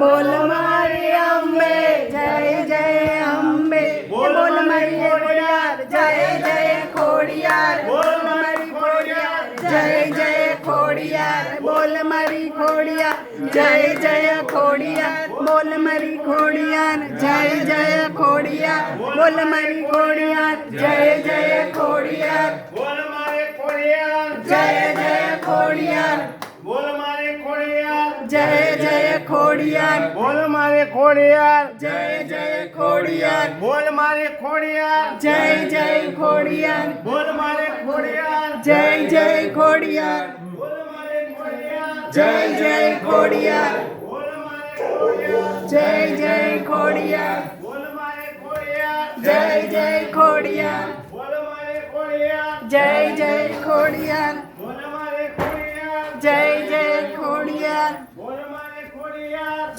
બોલ મારી અંબે જય જય અંબે. બોલ મારી ખોડિયાર જય જય ખોડિયાર. બોલ મારી ખોડિયાર જય જય ખોડિયાર. બોલ મારી ખોડિયાર જય જય ખોડિયાર. બોલ મારી ખોડિયાર જય જય ખોડિયાર. બોલ મારી ખોડિયાર જય જય ખોડિયાર. બોલ મારે ખોડિયાર જય જય ખોડિયાર. બોલ મારે ખોડિયાર. જય જય ખોડિયાર. બોલ મારે ખોડિયાર. જય જય ખોડિયાર. બોલ મારે ખોડિયાર. જય જય ખોડિયાર. બોલ મારે ખોડિયાર. જય જય ખોડિયાર. બોલ મારે ખોડિયાર. જય જય ખોડિયાર. બોલ મારે ખોડિયાર. જય જય ખોડિયાર. બોલ મારે ખોડિયાર. જય જય ખોડિયાર. બોલ મારે ખોડિયાર. જય જય ખોડિયાર. બોલ મારે ખોડિયાર. જય જય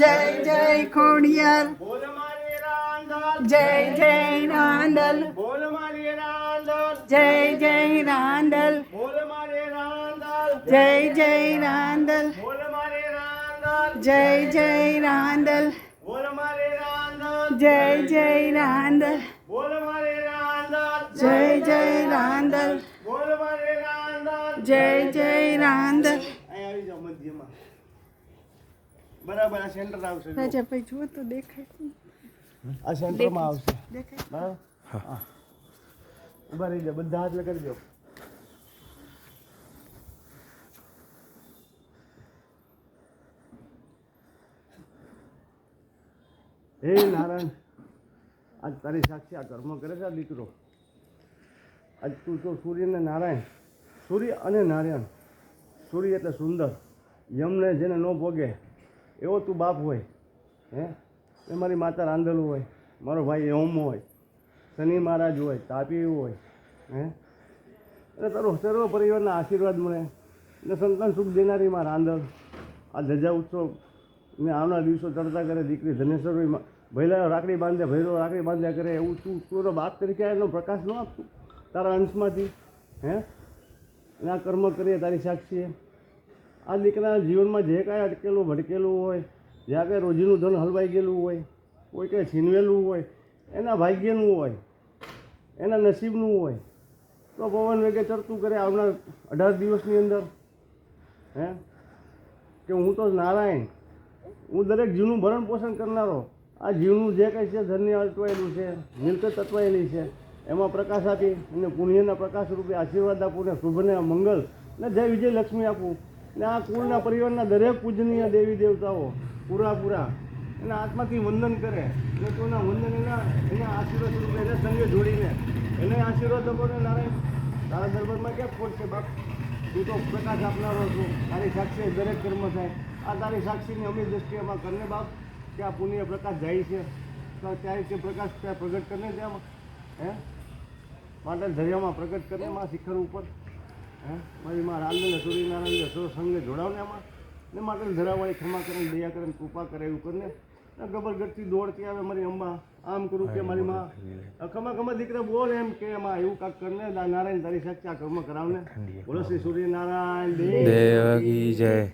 ஜெய் ஜெய் கோடியார் ஜெய் ஜெய் நாண்டல் ஜெய் ஜெய் நாண்டல் ஜெய் ஜெய் நாண்டல் ஜெய் ஜெய் நாண்டல் ஜெய் ஜெய் நாண்டல் ஜெய் ஜெய் நாண்டல் ஜெய் ஜெய் நாண்டல் બરાબર આ સેન્ટર આવશે જુઓ. રાજાભાઈ જુઓ તો દેખાય. આ સેન્ટરમાં આવશે. દેખાય. બરાબર? હા. ઊભા રહી જાઓ બધા હાથ દો. હે નારાયણ આજ તારી સાક્ષી આ કર્મ કરે છે આ દીકરો? આજ તું તો સૂર્ય ને નારાયણ. સૂર્ય અને નારાયણ. સૂર્ય એટલે સુંદર. યમને જેને ન ભોગે એવો તું બાપ હોય, હે? એ મારી માતા રાંધેલું હોય, મારો ભાઈ ઓમ હોય, શનિ મહારાજ હોય, તાપી હોય, હે? અને તારો સર્વ પરિવારના આશીર્વાદ મળે. અને સંતાન સુખ દેનારી માં રાંધલ આ ધજા ઉત્સવ ને આવનાર દિવસો ચડતા કરે, દીકરી ધનેશ્વરી ભૈલા રાખડી બાંધે, ભૈરો રાખડી બાંધ્યા કરે, એવું તું તું બાપ તરીકે એનો પ્રકાશ ન આપતું. તારા અંશમાંથી, હે? અને આ કર્મ કરીએ, તારી સાક્ષીએ. આ દીકરાના જીવનમાં જે કાંઈ અટકેલું ભટકેલું હોય જ્યાં કાંઈ રોજીનું ધન હલવાઈ ગયેલું હોય, કોઈ કાંઈ છીનવેલું હોય, એના ભાગ્યનું હોય, એના નસીબનું હોય, તો પવન વેગે ચડતું કરે આવનાર અઢાર દિવસની અંદર. હે? કે હું તો નારાયણ, હું દરેક જીવનું ભરણ પોષણ કરનારો. આ જીવનું જે કંઈ છે, ધન્ય અટવાયેલું છે, મિલકત અટવાયેલી છે, એમાં પ્રકાશ આપી અને પુણ્યના પ્રકાશ રૂપે આશીર્વાદ આપું ને શુભને મંગલ ને જય વિજય લક્ષ્મી આપું. ને આ કુળના પરિવારના દરેક પૂજનીય દેવી દેવતાઓ પૂરા પૂરા એના આત્માથી વંદન કરે. અને કોના વંદન એના એના આશીર્વાદ રૂપે એને સંગે જોડીને એને આશીર્વાદ આપો ને નારાયણ, તારા દરબારમાં ક્યાં ખોટ છે બાપ? તું તો પ્રકાશ આપનારો છું. તારી સાક્ષી દરેક કર્મ થાય. આ તારી સાક્ષીની અમી દ્રષ્ટિએમાં કરને બાપ કે આ પુણ્ય પ્રકાશ જાય છે. તો ત્યારે તે પ્રકાશ ત્યાં પ્રગટ કરીને ત્યાં હે? માટે દરિયામાં પ્રગટ કરીને માં શિખર ઉપર હે? મારી માં રાંધને સૂર્યનારાયણ સૌ સંગે જોડાવને આમાં. ને માટે ધરાવાળી ક્ષમા કરે દયા કરે કૃપા કરે એવું કરીને. ગબર ગરતી દોડતી આવે મારી અંબા. આમ કરું કે મારી માં. ખમા ખમા દીકરા બોલ એમ કે એમાં એવું કાંક કરને નારાયણ તારી સાચા કર્મ કરાવને. બોલો શ્રી સૂર્યનારાયણ દેવ. જય.